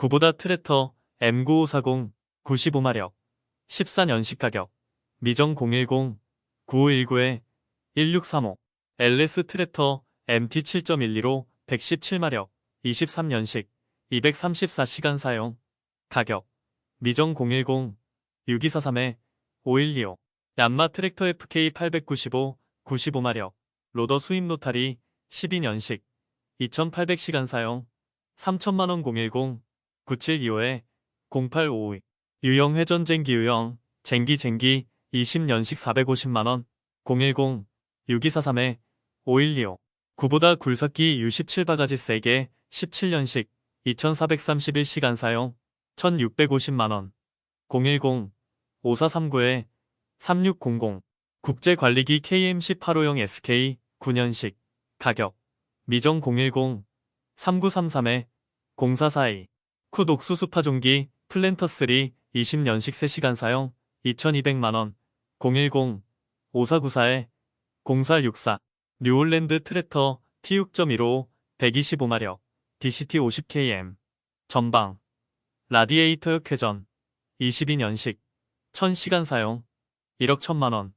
구보다 트레터 M9540 95마력 14년식 가격 미정 010-9519-1635 LS 트레터 MT 7.12로 117마력 23년식 234시간 사용 가격 미정 010-6243-5125 얀마 트랙터 FK 895 95마력 로더 수입 노타리 12년식 2800시간 사용 3천만원 010-9725-0852 유형 회전 쟁기 유형 쟁기 쟁기 20년식 450만원 010-6243-5125 구보다 굴삭기 U17바가지 세게 17년식 2431시간 사용 1650만원 010-5439-3600 국제관리기 KM18호형 SK 9년식 가격 미정 010-3933-0442 쿠 옥수수파종기 플랜터3 20년식 3시간 사용 2200만원. 010-5494-0464 뉴올랜드 트랙터 T6.15 125마력. DCT 50km 전방. 라디에이터 쾌전 22년식 1000시간 사용 1억 1000만원.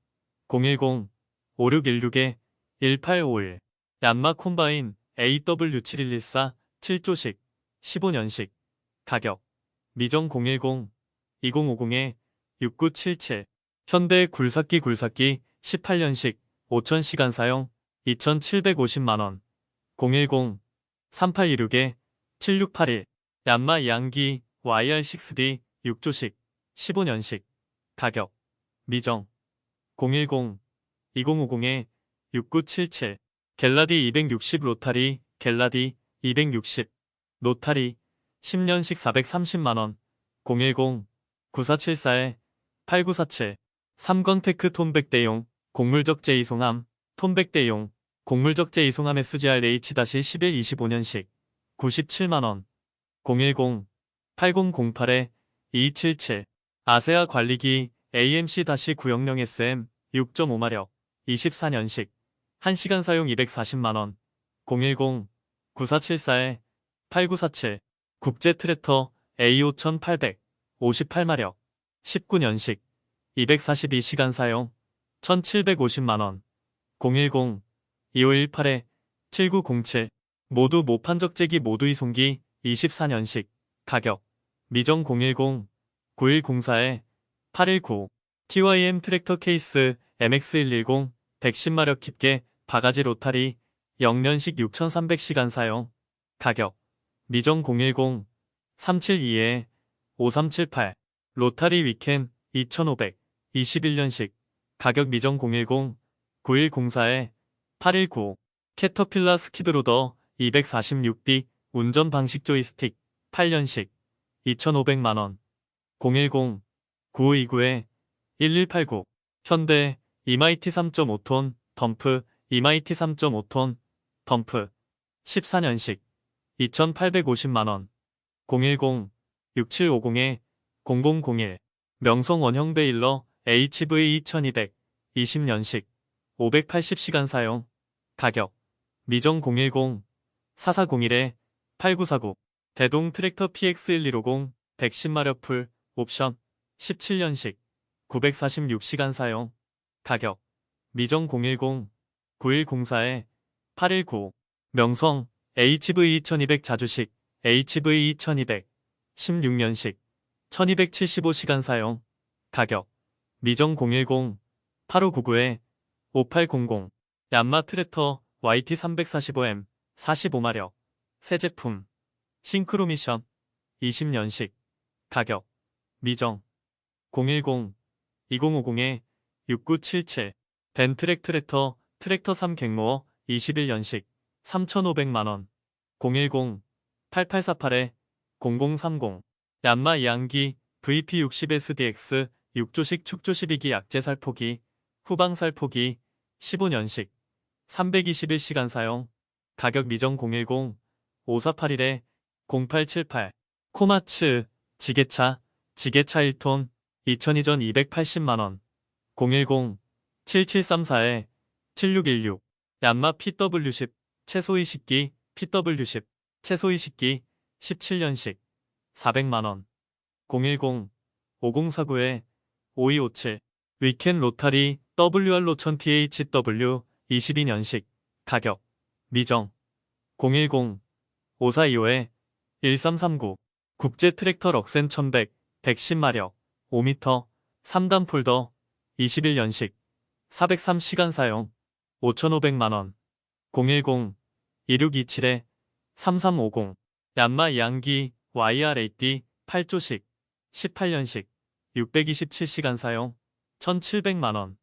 010-5616-1851 얀마 콤바인 AW7114 7조식 15년식 가격. 미정 010-2050-6977 현대 굴삭기 굴삭기 18년식 5000시간 사용 2750만원. 010-3826-7681 얀마 양기 YR6D 6조식 15년식 가격. 미정. 010-2050-6977 갤라디 260 로타리 갤라디 260 노타리 10년식 430만원. 010-9474-8947 삼건테크 톤백대용 곡물적재 이송함. 톤백대용 곡물적재 이송함 SGR-H-11 25년식 97만원. 010-8008-2277 아세아 관리기 AMC-900SM 6.5마력 24년식 1시간 사용 240만원. 010-9474-8947 국제 트랙터 A5800 58마력 19년식 242시간 사용 1750만원. 010-2518-7907 모두 모판적재기 모두 이송기 24년식. 가격 미정 010-9104-819 TYM 트랙터 케이스 MX110 110마력 깊게 바가지 로타리 0년식 6300시간 사용. 가격 미정 010-372-5378 로타리 위켄 2500 21년식 가격 미정 010-9104-8195 캐터필라 스키드로더 246B 운전 방식 조이스틱 8년식 2,500만원. 010-9529-1189 현대 이마이티 3.5톤 덤프 이마이티 3.5톤 덤프 14년식 2,850만원. 010-6750-0001 명성 원형 베일러 HV 2200 20년식 580시간 사용. 가격 미정 010-4401-8949 대동 트랙터 PX1250 110마력 풀 옵션 17년식 946시간 사용. 가격 미정 010-9104-8195 명성 HV 2200 자주식 HV 2200 16년식 1275시간 사용 가격 미정 010-8599-5800 얀마 트랙터 YT345M 45마력 새 제품 싱크로 미션 20년식 가격 미정 010-2050-6977 벤트랙 트랙터 트랙터 3 갱모어 21년식 3,500만원 010-8848-0030 얀마 양기 VP60SDX 6조식 축조시비기 약재 살포기 후방 살포기 15년식 321시간 사용. 가격 미정 010-5481-0878 코마츠 지게차 지게차 1톤 2002전 280만원 010-7734-7616 얀마 PW10 채소이 식기 PW10 채소이 식기 17년식 400만원. 010-5049-5257 위켄 로타리 WR 로천 THW 22년식 가격 미정. 010-5425-1339 국제 트랙터 럭센 1100 110마력 5m 3단 폴더 21년식 403시간 사용 5,500만원 010-2627-3350 얀마 양기 YRAD 8조식 18년식 627시간 사용 1,700만원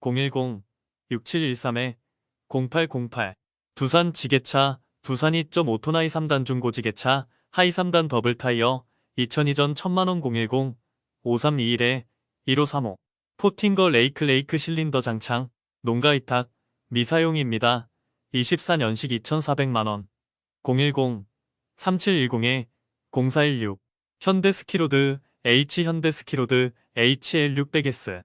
010-6713-0808 두산 지게차 두산이 점 오토나이 3단 중고 지게차 하이 3단 더블 타이어 2002전 1000만원 010-5321-1535 포팅거 레이크 레이크 실린더 장창 농가 위탁 미사용입니다. 24년식 2,400만원. 010-3710-0416 현대 스키로드 H 현대 스키로드 HL600S